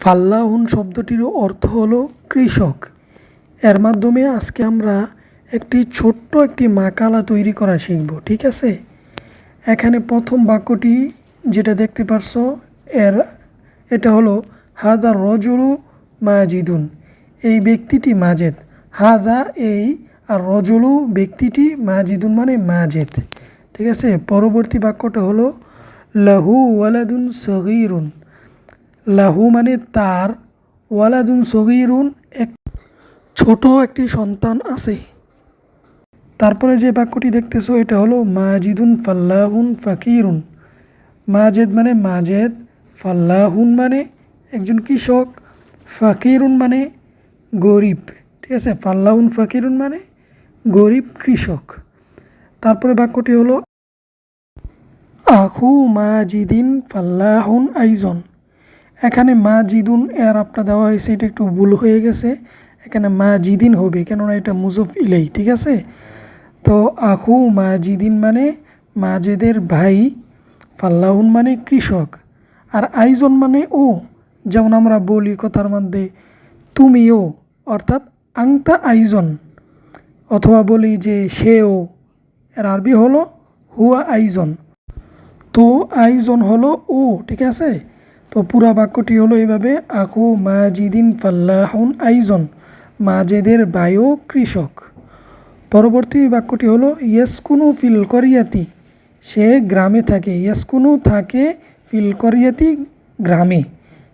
ফাল্লাহুন শব্দটির অর্থ হলো কৃষক। এর মাধ্যমে আজকে আমরা একটি ছোট্ট একটি মাকালা তৈরি করা শিখব, ঠিক আছে? এখানে প্রথম বাক্যটি যেটা দেখতে পারছ, এর এটা হলো, হাদা রজুলু মাজিদুন। এই ব্যক্তিটি মাজেদ। হাজা এই আর রজলু ব্যক্তিটি মাজিদুন মানে মাজেদ। ঠিক আছে? পরবর্তী বাক্যটা হলো, লাহু ওয়ালাদুন সগিরুন। লাহু মানে তার, ওয়ালাদুন সগিরুন এক ছোট একটি সন্তান আছে। তারপরে যে বাক্যটি দেখতেছো, এটা হলো মাজিদুন ফাল্লাহুন ফাকিরুন। মাজেদ মানে মাজেদ, ফাল্লাহুন মানে একজন কৃষক, ফাকিরুন মানে গরিব। ঠিক আছে? ফাল্লাহুন ফাকিরুন মানে গরিব কৃষক। তারপরে বাক্যটি হলো আহু মাজিদিন ফাল্লাহুন আইজন। এখানে মাজিদুন এর আপটা দেওয়া হয়েছে, এটা একটু ভুল হয়ে গেছে। এখানে মাজিদিন হবে, কেননা এটা মুজফ ইলাই ঠিক আছে? তো আখু মাজিদিন মানে মাজেদের ভাই ফাল্লাহুন মানে কৃষক, আর আইজন মানে ও। যেমন আমরা বলি কথার মধ্যে, তুমিও অর্থাৎ আংতা আইজন। অথবা বলি যে, সেও এর আরবি হলো, হুয়া আইজন তো আইজন হলো ও, ঠিক আছে? তো পুরা বাক্যটি হলো এইভাবে, আখু মাজিদিন ফাল্লাহুন আইজন মাজেদের বায়ু কৃষক পরবর্তী বাক্যটি হলো, ইয়াসকুনু ফিল করিয়াতি সে গ্রামে থাকে ইয়াসকুনু থাকে ফিল করিয়াতি গ্রামে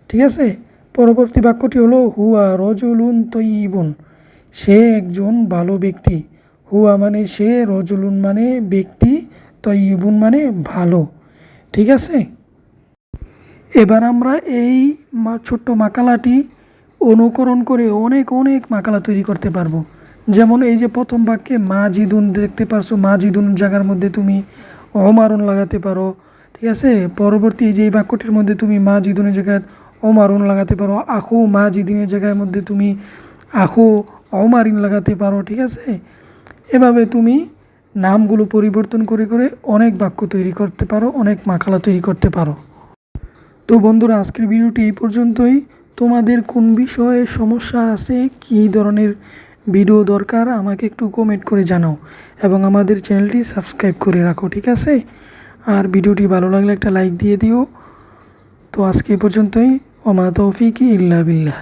ঠিক আছে? পরবর্তী বাক্যটি হলো, হুয়া রজুলুন তৈবুন সে একজন ভালো ব্যক্তি হুয়া মানে সে, রজুলুন মানে ব্যক্তি তৈবুন মানে ভালো ঠিক আছে? এবার আমরা এই ছোট্ট মাকালাটি অনুকরণ করে অনেক অনেক মাকালা তৈরি করতে পারব। যেমন এই যে প্রথম বাক্যে মা জিদুন দেখতে পারছ মা জিদুন জায়গার মধ্যে তুমি অমারুন লাগাতে পারো, ঠিক আছে? পরবর্তী যে এই বাক্যটির মধ্যে তুমি মা জিদুনের জায়গায় অমারুন লাগাতে পারো, আখু মা জিদিনের জায়গার মধ্যে তুমি আখু অমারিন লাগাতে পারো, ঠিক আছে? এভাবে তুমি নামগুলো পরিবর্তন করে করে অনেক বাক্য তৈরি করতে পারো, অনেক মাকালা তৈরি করতে পারো। তো বন্ধুরা, আজকের ভিডিওটি এই পর্যন্তই। তোমাদের কোন বিষয়ে সমস্যা আছে, কী ধরনের ভিডিও দরকার, আমাকে একটু কমেন্ট করে জানাও এবং আমাদের চ্যানেলটি সাবস্ক্রাইব করে রাখো, ঠিক আছে? আর ভিডিওটি ভালো লাগলে একটা লাইক দিয়ে দিও। তো আজকে এই পর্যন্তই। ওমা তৌফিকি ইল্লা বিল্লাহ।